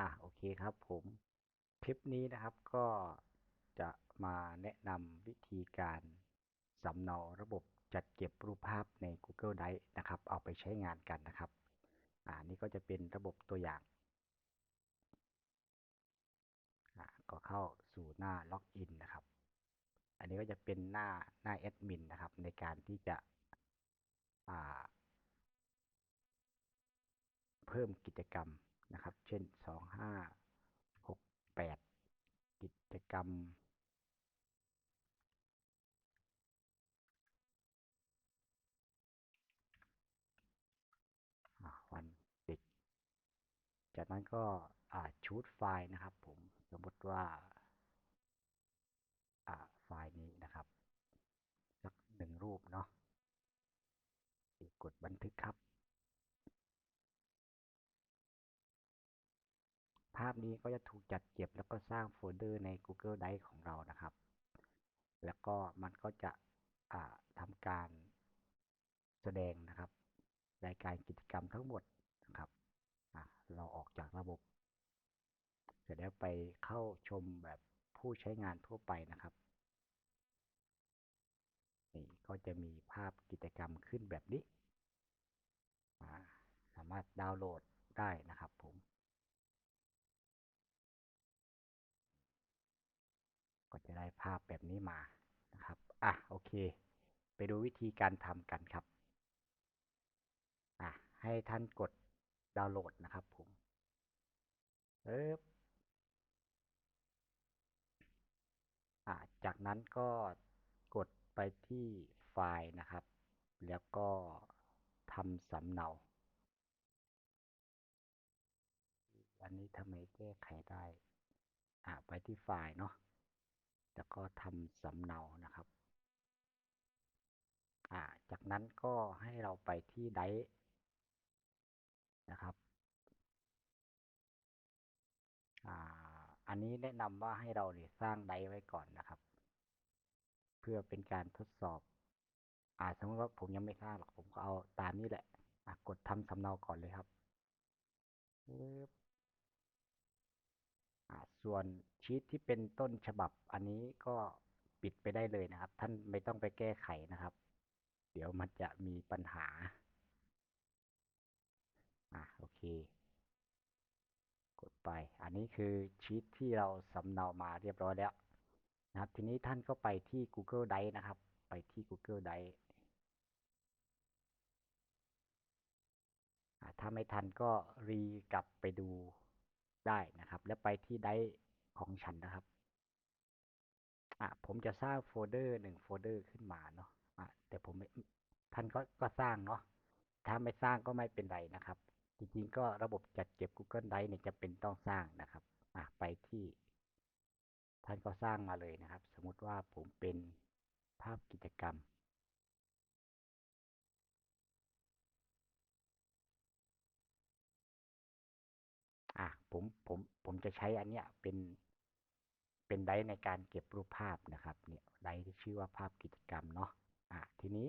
อะโอเคครับผมคลิปนี้นะครับก็จะมาแนะนำวิธีการสำเนาระบบจัดเก็บรูปภาพใน Google Drive นะครับ เอาไปใช้งานกันนะครับ อ่านี่ก็จะเป็นระบบตัวอย่างอ่าก็เข้าสู่หน้าล็อกอินนะครับ อันนี้ก็จะเป็นหน้าหน้าแอดมินนะครับ ในการที่จะอ่าเพิ่มกิจกรรม นะครับ เช่น 2 5 6 8 กิจกรรม วันเด็ก จากนั้นก็ชูดไฟล์นะครับผม สมมติว่าไฟล์นี้นะครับ สักหนึ่งรูปเนาะกดบันทึกครับาพนี้ก็จะถูกจัดเก็บแล้วก็สร้างโฟลเดอร์ใน Google Drive ของเรานะครับ แล้วก็มันก็จะทำการแสดงนะครับรายการกิจกรรมทั้งหมดนะครับเราออกจากระบบ เสร็จแล้วไปเข้าชมแบบผู้ใช้งานทั่วไปนะครับนี่ก็จะมีภาพกิจกรรมขึ้นแบบนี้ สามารถดาวน์โหลดได้นะครับผม ได้ภาพแบบนี้มานะครับ อะโอเค ไปดูวิธีการทำกันครับ อะให้ท่านกดดาวน์โหลดนะครับผมเอ๊บอะจากนั้นก็กดไปที่ไฟล์นะครับ แล้วก็ทำสำเนา อันนี้ทำไมแก้ไขได้ อะไปที่ไฟล์เนาะ แล้วก็ทำสำเนานะครับ อ่า จากนั้นก็ให้เราไปที่ไดนะครับ อ่า อันนี้แนะนำว่าให้เราเนี่ยสร้างไดไว้ก่อนนะครับ เพื่อเป็นการทดสอบ อ่า สมมติว่าผมยังไม่สร้างหรอกผมก็เอาตามนี้แหละะกดทำสำเนาก่อนเลยครับ ส่วนชีตที่เป็นต้นฉบับอันนี้ก็ปิดไปได้เลยนะครับ ท่านไม่ต้องไปแก้ไขนะครับ เดี๋ยวมันจะมีปัญหา อะโอเค กดไป อันนี้คือชีตที่เราสำเนามาเรียบร้อยแล้วนะครับ ทีนี้ท่านก็ไปที่ Google Drive นะครับ ไปที่ Google Drive ถ้าไม่ทันก็รีกลับไปดู ได้นะครับ แล้วไปที่ไดของฉันนะครับ อะผมจะสร้างโฟลเดอร์หนึ่งโฟลเดอร์ขึ้นมาเนาะ อะแต่ผมท่านก็ก็สร้างเนาะ ถ้าไม่สร้างก็ไม่เป็นไรนะครับ จริงๆ ก็ระบบจัดเก็บ Google Drive เนี่ยจะเป็นต้องสร้างนะครับ อะไปที่ ท่านก็สร้างมาเลยนะครับ สมมติว่าผมเป็นภาพกิจกรรม อะผมผมผมจะใช้อันเนี้ยเป็น เป็นไดในการเก็บรูปภาพนะครับ เนี่ยไดที่ชื่อว่าภาพกิจกรรมเนาะอะทีนี้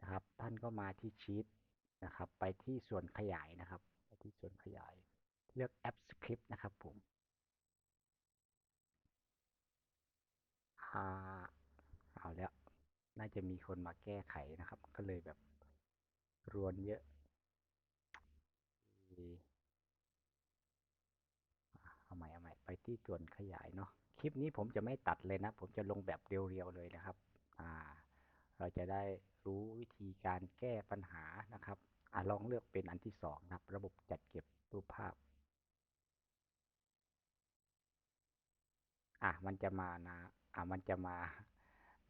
นะครับ ท่านก็มาที่ชีตนะครับ ไปที่ส่วนขยายนะครับ ไปที่ส่วนขยาย เลือกแอปสคริปต์นะครับผมเอาแล้ว น่าจะมีคนมาแก้ไขนะครับ ก็เลยแบบรวนเยอะเอาใหม่เอาใหม่ ไปที่ส่วนขยายเนาะ คลิปนี้ผมจะไม่ตัดเลยนะ ผมจะลงแบบเรียวๆเลยนะครับ อ่า เราจะได้รู้วิธีการแก้ปัญหานะครับอ่าลองเลือกเป็นอันที่สองนะครับ ระบบจัดเก็บรูปภาพ อะมันจะมานะ อะมันจะมา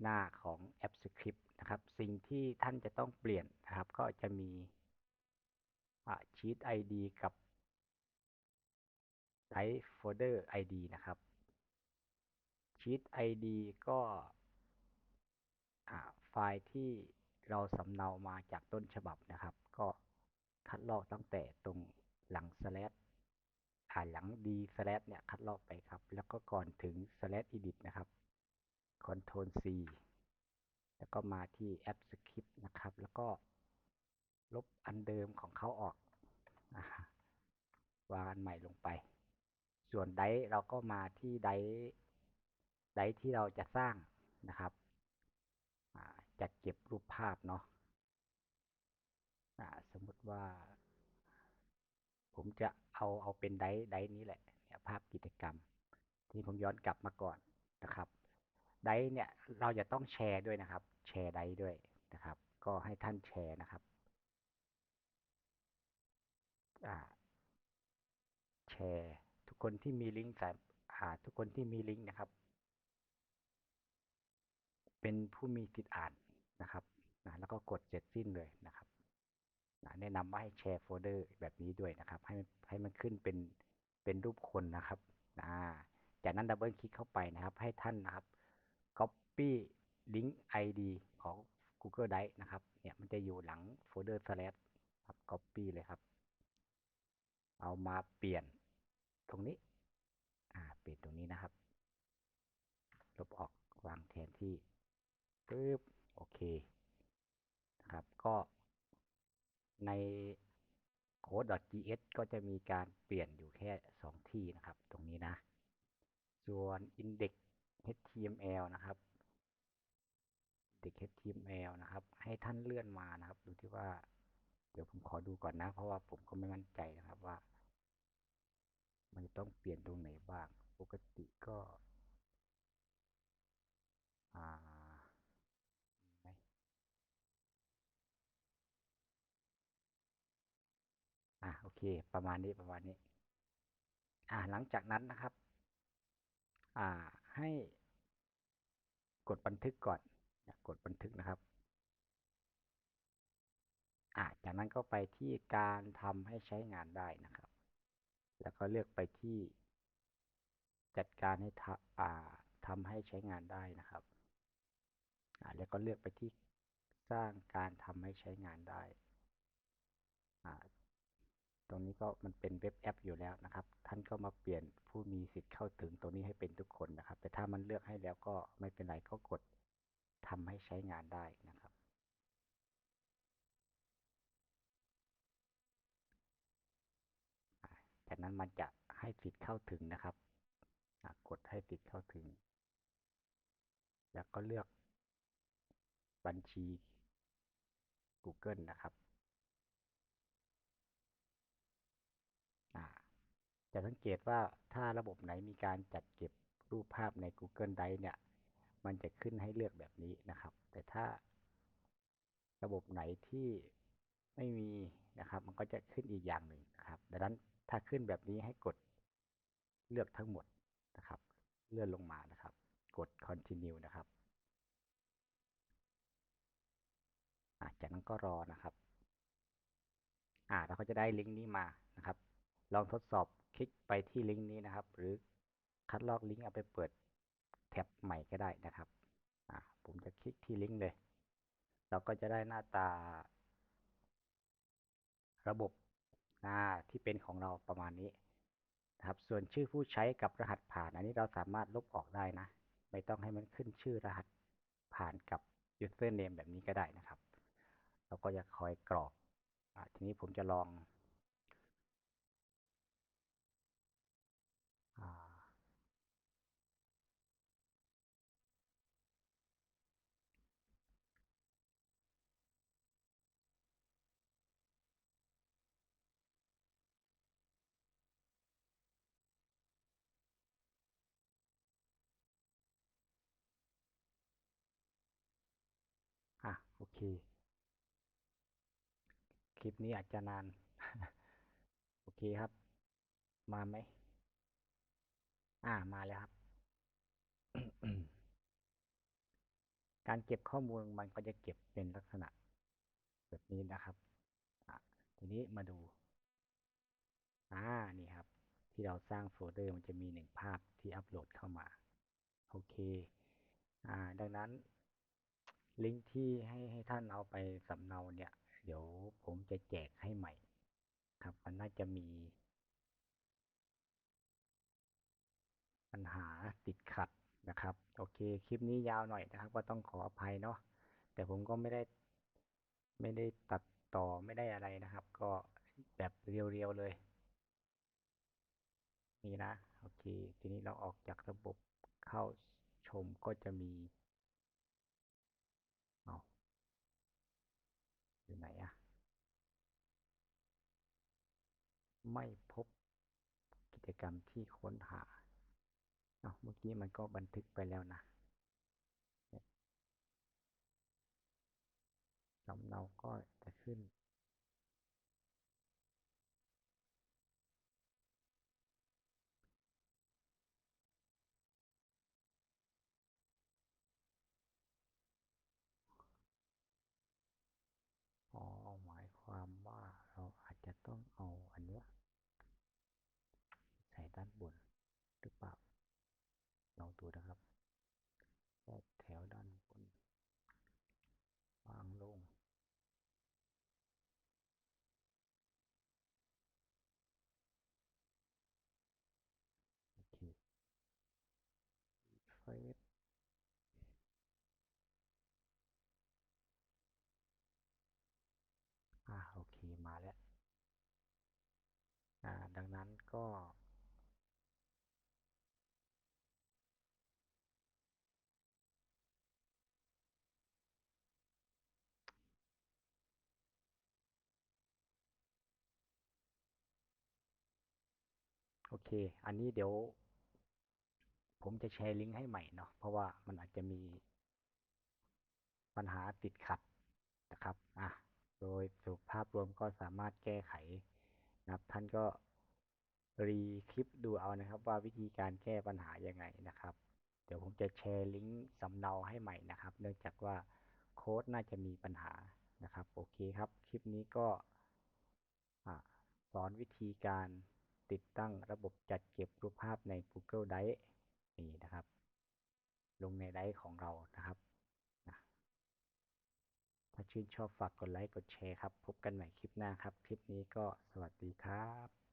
หน้าของแอปสคริปต์นะครับ สิ่งที่ท่านจะต้องเปลี่ยนนะครับ ก็จะมีชีต ID กับ ไดโฟลเดอร์ ID นะครับชีต ID ก็ไฟล์ที่เราสำเนามาจากต้นฉบับนะครับ ก็คัดลอกตั้งแต่ตรงหลัง slash อ่าหลัง d slash เนี่ยคัดลอกไปครับ แล้วก็ก่อนถึง slash edit นะครับ control C แล้วก็มาที่แอป script นะครับ แล้วก็ลบอันเดิมของเขาออก วางอันใหม่ลงไป ส่วนไดเราก็มาที่ไดไดที่เราจะสร้างนะครับจัดเก็บรูปภาพเนาะสมมติว่า ผมจะเอาเอาเป็นไดไดนี้แหละเนี่ยภาพกิจกรรม ที่ผมย้อนกลับมาก่อนนะครับไดเนี่ยเราจะต้องแชร์ด้วยนะครับ แชร์ไดด้วยนะครับ ก็ให้ท่านแชร์นะครับแชร์ คนที่มีลิงก์สามอ่าทุกคนที่มีลิงก์นะครับ เป็นผู้มีสิทธิ์อ่านนะครับนะแล้วก็กดเสร็จสิ้นเลยนะครับนะแนะนำว่าให้แชร์โฟลเดอร์แบบนี้ด้วยนะครับ ให้ให้มันขึ้นเป็นเป็นรูปคนนะครับนะจากนั้นดับเบิลคลิกเข้าไปนะครับ ให้ท่านนะครับ copy ลิงก์ ID ของ Google Drive นะครับ เนี่ยมันจะอยู่หลังโฟลเดอร์ slash ครับ copy เลยครับ เอามาเปลี่ยน ตรงนี้ อ่าเปลี่ยนตรงนี้นะครับ ลบออกวางแทนที่ปึ๊บโอเคนะครับ ก็ใน code.gs ก็จะมีการเปลี่ยนอยู่แค่ 2 ที่นะครับ ตรงนี้นะ ส่วน index html นะครับ index html นะครับ ให้ท่านเลื่อนมานะครับ ดูที่ว่า เดี๋ยวผมขอดูก่อนนะ เพราะว่าผมก็ไม่มั่นใจนะครับว่า มันจะต้องเปลี่ยนตรงไหนบ้าง ปกติก็อ่าไหมอ่าโอเค ประมาณนี้ประมาณนี้ อ่าหลังจากนั้นนะครับ อ่าให้กดบันทึกก่อนกดบันทึกนะครับอ่าจากนั้นก็ไปที่การทำให้ใช้งานได้นะครับ แล้วก็เลือกไปที่จัดการให้ทำอ่าทำให้ใช้งานได้นะครับ แล้วก็เลือกไปที่สร้างการทำให้ใช้งานได้ ตรงนี้ก็มันเป็นเว็บแอปอยู่แล้วนะครับ ท่านก็มาเปลี่ยนผู้มีสิทธิ์เข้าถึงตรงนี้ให้เป็นทุกคนนะครับ แต่ถ้ามันเลือกให้แล้วก็ไม่เป็นไรก็กดทำให้ใช้งานได้นะครับ จากนั้นมันจะให้สิทธิ์เข้าถึงนะครับกดให้สิทธิ์เข้าถึง แล้วก็เลือกบัญชี Google นะครับจะสังเกตว่าถ้าระบบไหนมีการจัดเก็บรูปภาพใน Google Drive เนี่ย มันจะขึ้นให้เลือกแบบนี้นะครับ แต่ถ้าระบบไหนที่ไม่มีนะครับ มันก็จะขึ้นอีกอย่างหนึ่งนะครับ ดังนั้น ถ้าขึ้นแบบนี้ให้กดเลือกทั้งหมดนะครับ เลื่อนลงมานะครับ กด continue นะครับจากนั้นก็รอนะครับ อ่าเราก็จะได้ลิงก์นี้มานะครับ ลองทดสอบคลิกไปที่ลิงก์นี้นะครับ หรือคัดลอกลิงก์เอาไปเปิดแท็บใหม่ก็ได้นะครับ อ่าผมจะคลิกที่ลิงก์เลย เราก็จะได้หน้าตา ระบบ้าที่เป็นของเราประมาณนี้นะครับส่วนชื่อผู้ใช้กับรหัสผ่านอันนี้เราสามารถลบออกได้นะ ไม่ต้องให้มันขึ้นชื่อรหัสผ่านกับ username แบบนี้ก็ได้นะครับ เราก็จะคอยกรอกอทีนี้ผมจะลอง เค คลิปนี้อาจจะนาน โอเคครับ มาไหม อ่า มาแล้วครับ การเก็บข้อมูลมันก็จะเก็บเป็นลักษณะ แบบนี้นะครับทีนี้มาดู อ่า นี่ครับ ที่เราสร้างโฟลเดอร์มันจะมีหนึ่งภาพที่อัปโหลดเข้ามา โอเค อ่า ดังนั้น ลิงก์ที่ให้ให้ท่านเอาไปสำเนาเนี่ย เดี๋ยวผมจะแจกให้ใหม่ ครับ มันน่าจะมี ปัญหาติดขัดนะครับ โอเค คลิปนี้ยาวหน่อยนะครับ ก็ต้องขออภัยเนาะแต่ผมก็ไม่ได้ ไม่ได้ตัดต่อไม่ได้อะไรนะครับ ก็แบบเรียวๆเลย นี่นะ โอเค ทีนี้เราออกจากระบบเข้าชมก็จะมี เอาอยู่ไหนอะไม่พบกิจกรรมที่ค้นหาเอาเมื่อกี้มันก็บันทึกไปแล้วนะสำเนาก็จะขึ้น อ๋อ หมายความว่าเราอาจจะต้องเอาอันเนี้ยใส่ด้านบนหรือเปล่าลองดูนะครับแยกแถวด้านบนวางลง โอเคเฟซอ่าโอเค มาแล้ว อ่า ดังนั้นก็ โอเค อันนี้เดี๋ยว ผมจะแชร์ลิงก์ให้ใหม่เนาะ เพราะว่ามันอาจจะมีปัญหาติดขัดนะครับ อะ โดยสรุปภาพรวมก็สามารถแก้ไขนะครับ ท่านก็รีคลิปดูเอานะครับ ว่าวิธีการแก้ปัญหายังไงนะครับ เดี๋ยวผมจะแชร์ลิงก์สำเนาให้ใหม่นะครับ เนื่องจากว่าโค้ดน่าจะมีปัญหานะครับ โอเคครับ คลิปนี้ก็สอนวิธีการ ติดตั้งระบบจัดเก็บรูปภาพใน Google Drive นี่นะครับ ลงในไดร์ของเรานะครับนะถ้าชื่นชอบฝากกดไลค์กดแชร์ครับ พบกันใหม่คลิปหน้าครับ คลิปนี้ก็สวัสดีครับ